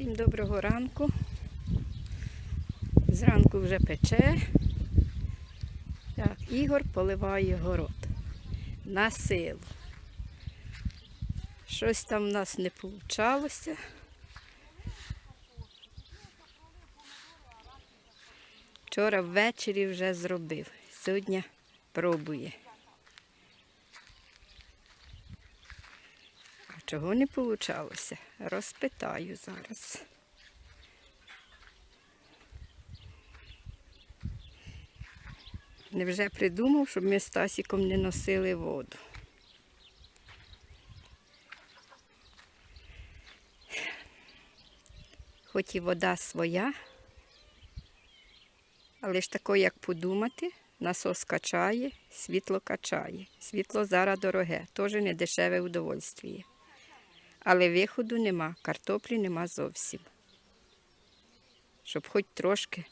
Всім доброго ранку. Зранку вже пече. Так, Ігор поливає город. На силу. Щось там в нас не вийшло. Вчора ввечері вже зробив. Сьогодні пробує. Чого не вийшло? Розпитаю зараз. Невже придумав, щоб ми з Тасіком не носили воду? Хоч і вода своя, але ж тако, як подумати, насос качає, світло качає. Світло зараз дороге, теж не дешеве удовольствіє. Але виходу нема, картоплі нема зовсім. Щоб хоч трошки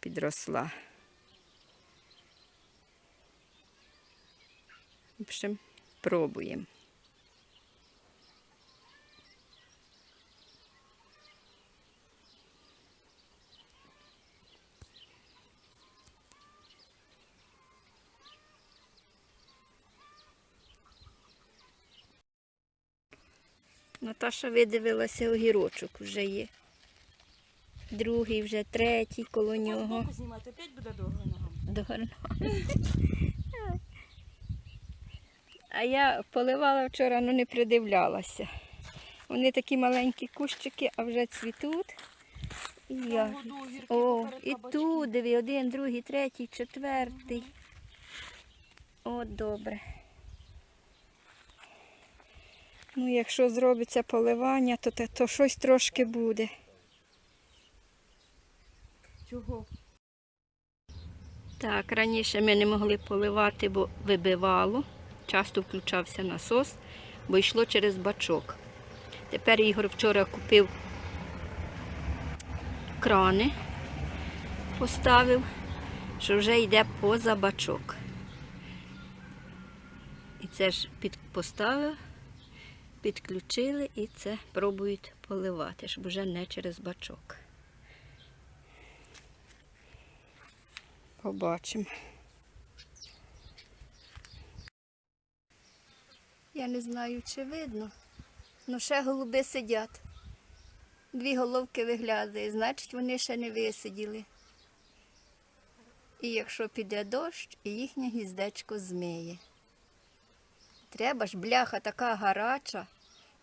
підросла. В общем, пробуємо. Наташа видивилася огірочок вже є. Другий, вже третій коло нього. Знімати, опять буде довго. Догорно. А я поливала вчора, ну не придивлялася. Вони такі маленькі кущики, а вже цвітуть. І я. О, і тут, диви, один, другий, третій, четвертий. О, добре. Ну, якщо зробиться поливання, то, те- то щось трошки буде. Чого? Так, раніше ми не могли поливати, бо вибивало. Часто включався насос, бо йшло через бачок. Тепер Ігор вчора купив крани, поставив, що вже йде поза бачок. І це ж під, поставив, підключили і це пробують поливати, щоб вже не через бачок. Побачимо. Я не знаю, чи видно. Ну ще голуби сидять. Дві головки виглядає, значить вони ще не висиділи. І якщо піде дощ, і їхнє гніздечко змиє. Треба ж, бляха така гаряча,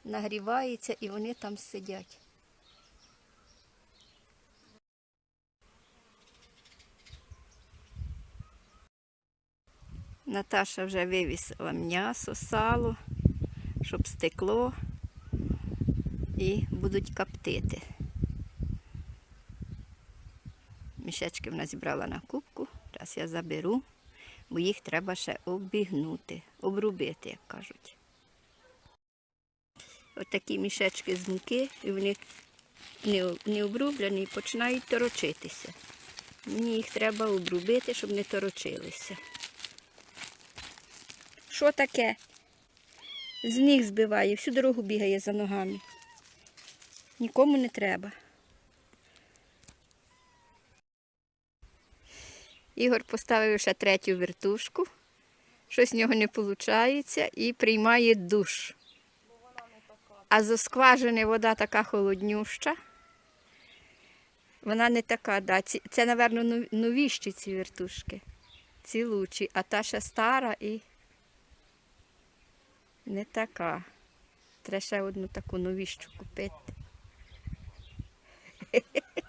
нагрівається і вони там сидять. Наташа вже вивісила м'ясо, сало, щоб стекло і будуть коптити. Мішечки вона зібрала на кубку, зараз я заберу, бо їх треба ще обігнути, обрубити, як кажуть. Ось такі мішечки з муки, і вони не обрублені і починають торочитися. Мені їх треба обрубити, щоб не торочилися. Що таке? З ніг збиває, всю дорогу бігає за ногами. Нікому не треба. Ігор поставив ще третю вертушку. Щось з нього не виходить і приймає душ. А з оскважини вода така холоднюща. Вона не така, да. це, напевно, новіші ці вертушки. Ці лучі, а та ще стара і не така. Треба ще одну таку новіщу купити.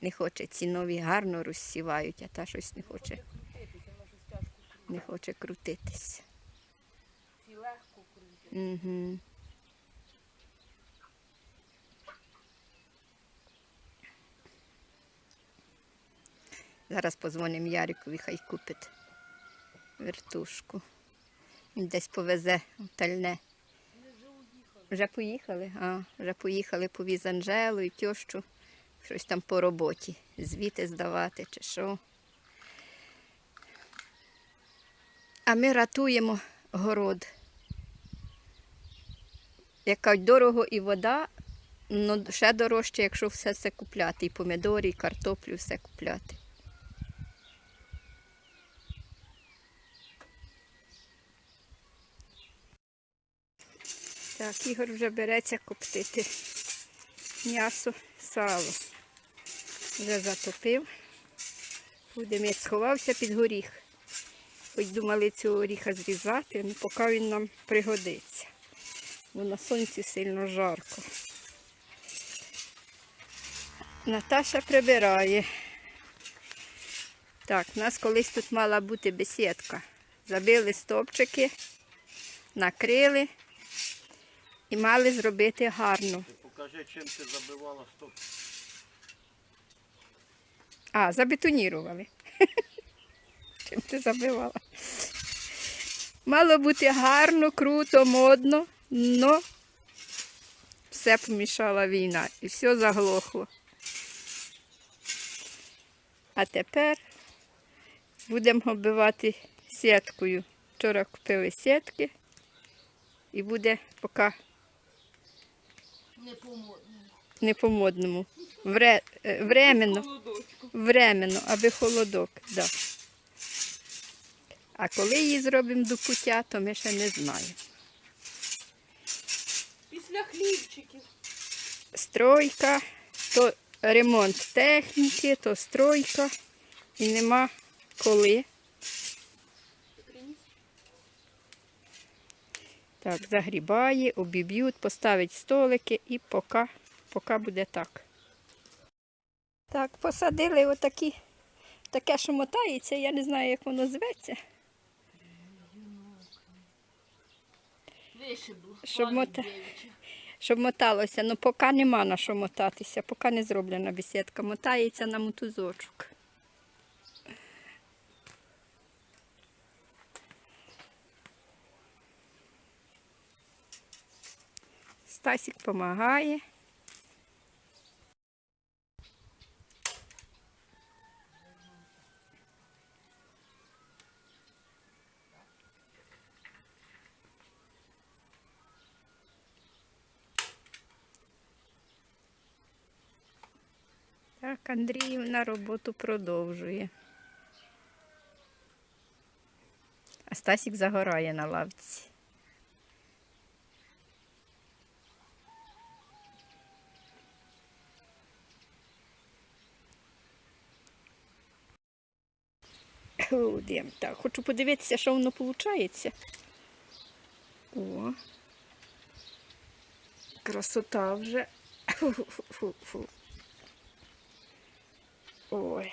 Не хоче, ці нові гарно розсівають, а та щось не хоче, Крутитися, не хоче крутитися. Ці легко крутять. Угу. Зараз позвонимо Ярикові, хай купить вертушку. Він десь повезе тальне. Вже поїхали? А, вже поїхали повіз Анжелу і тьощу щось там по роботі, звіти здавати чи що. А ми ратуємо город. Яка дорого і вода, ну ще дорожче, якщо все це купляти. І помідори, і картоплю, все купляти. Так, Ігор вже береться коптити м'ясо, сало. Вже затопив. Будемо сховався під горіх. Хоч думали цього горіха зрізати, але поки він нам пригодиться. Бо на сонці сильно жарко. Наташа прибирає. Так, у нас колись тут мала бути бесідка. Забили стовпчики, накрили і мали зробити гарно. Покажи, чим ти забивала стоп. А, забетонірували. Чим ти забивала? Мало бути гарно, круто, модно, но все помішала війна і все заглохло. А тепер будемо оббивати сіткою. Вчора купили сітки і буде поки Не помодно. не по-модному. Вре, е, временно. Временно, аби холодок, да. А коли її зробимо до пуття, то ми ще не знаємо. Після хлібчиків. Стройка, то ремонт техніки, то стройка. І нема коли. Так, загрібає, обіб'ють, поставить столики і поки, поки буде так. Так, посадили отакі, таке, що мотається, я не знаю, як воно зветься. Щоб мота- щоб моталося. Ну, поки нема на що мотатися, поки не зроблена бесідка. Мотається на мотузочок. Стасік допомагає. Так, Андріївна роботу продовжує. А Стасік загорає на лавці. Так, хочу подивитися, що воно виходить. О. Красота вже. Фу-фу-фу. Ой.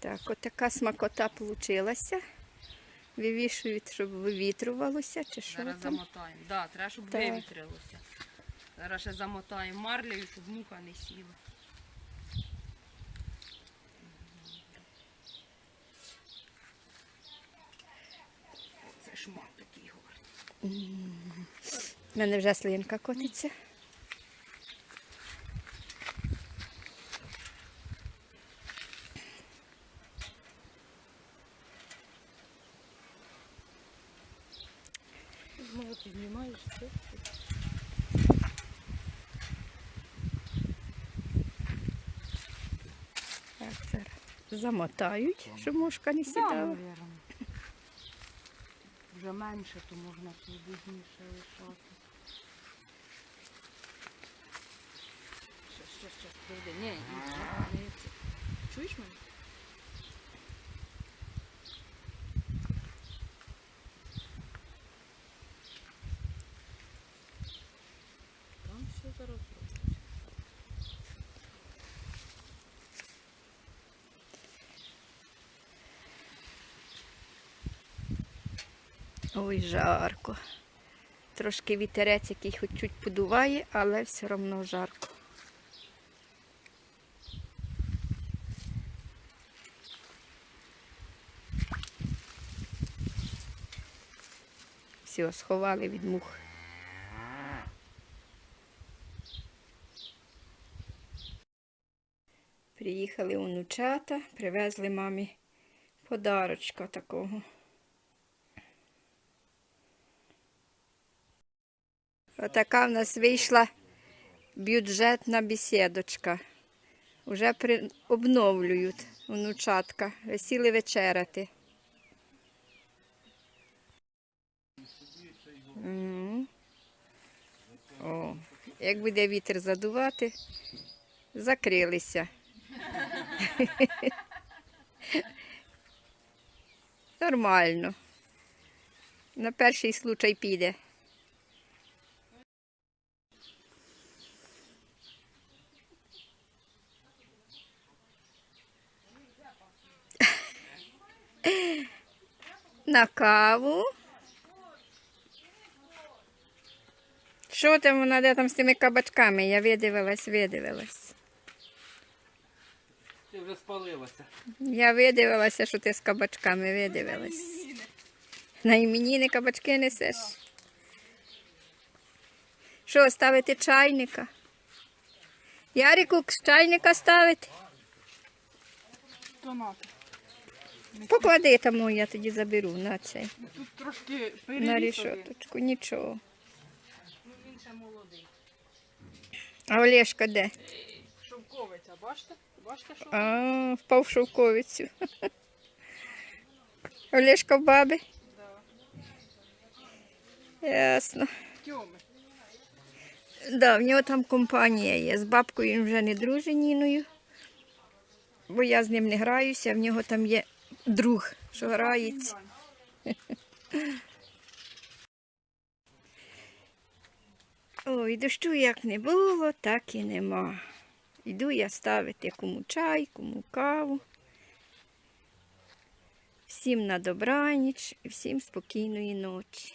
Так, от така смакота получилася. Вивішують, щоб вивітрювалося, чи що Зараз там. замотаємо. Да, треба, щоб Так. вивітрилося. Зараз ще замотаємо марлею, щоб муха не сіла. У мене вже слинка котиться. Може, ти знімаєш це? Так, зараз замотають, щоб мушка не Да, сідала. Вже менше, то можна свободніше лишати. Що, що, що, прийде. Ні, це. Чуєш мене? Там все зараз робиться. Ой, жарко. Трошки вітерець, який хоч чуть подуває, але все одно жарко. Все, сховали від мух. Приїхали онучата, привезли мамі подарочка такого. Отака в нас вийшла бюджетна бесідочка. Уже при... обновлюють внучатка. Сіли вечеряти. Мгм. О, як буде вітер задувати, закрилися. Нормально. На перший случай піде. На каву. Що там вона де там з тими кабачками? Я видивилась, видивилась. Ти вже спалилася. Я видивилася, що ти з кабачками видивилась. На іменіни кабачки несеш. Що, ставити чайника? Ярику з чайника ставити? Томати. Поклади тому, я тоді заберу на цей. Тут трошки На рішоточку, нічого. Ну, він ще молодий. А Олешка де? Шовковиця, бачите? Бачите, що? А, впав в шовковицю. Олешка в баби? Ясно. Тьоми. Да, в нього там компанія є. З бабкою він вже не дружить Ніною, бо я з ним не граюся, в нього там є друг, що грається. Ой, дощу як не було, так і нема. Йду я ставити кому чай, кому каву. Всім на добраніч і всім спокійної ночі.